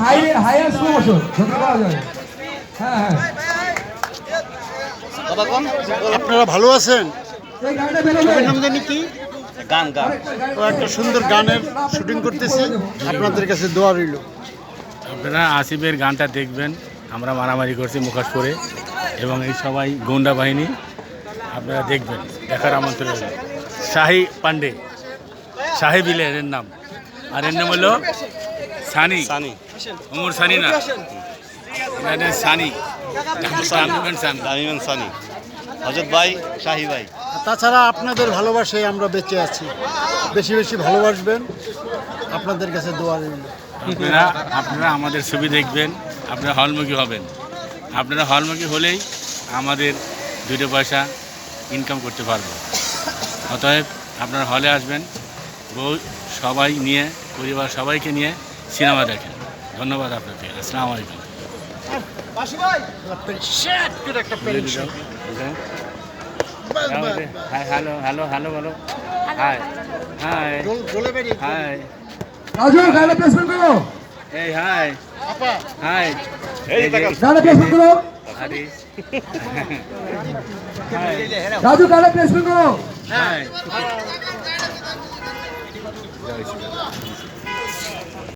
High high যায় হ্যাঁ হ্যাঁ আপনারা ভালো আছেন? নাম জানি কি? গান গান ও একটা সুন্দর গানের শুটিং করতেছি। আপনাদের কাছে দোয়া রইল। আপনারা আসিফের গানটা দেখবেন। আমরা মারামারি করছি মুখোশ করে এবং এই সবাই গুন্ডা বাহিনী। আপনারা দেখবেন দেখার আমন্ত্রণ। শাহি পান্ডে শাহি বিলে এর নাম। আর এর নাম হলো সানি। সানি। উমর সানি না। সানি। সানি। সানি দামিমান সানি। হজরত ভাই শাহি ভাই। তাছাড়া আপনাদের ভালোবাসায় আমরা বেঁচে আছি। বেশি বেশি ভালোবাসবেন। আপনাদের কাছে দোয়া রইল। আপনারা আপনারা আমাদের ছবি দেখবেন আপনারা হলমুখী হবেন। আপনারা হলমুখী হলেই আমাদের দুটো পয়সা ইনকাম করতে পারব। অতএব আপনারা হলে আসবেন বউ সবাই নিয়ে পরিবার সবাইকে নিয়ে সিনেমা দেখেন। ধন্যবাদ আপনাকে। আসসালামু আলাইকুম। একটা pension hi hello hello hello hello hi hi hi Raju গাড়িটা প্লেসমেন্ট করো। এই হাই আপা। হাই এই প্লেসমেন্ট করো। আরে হাই রাজু গাড়িটা প্লেসমেন্ট করো হাই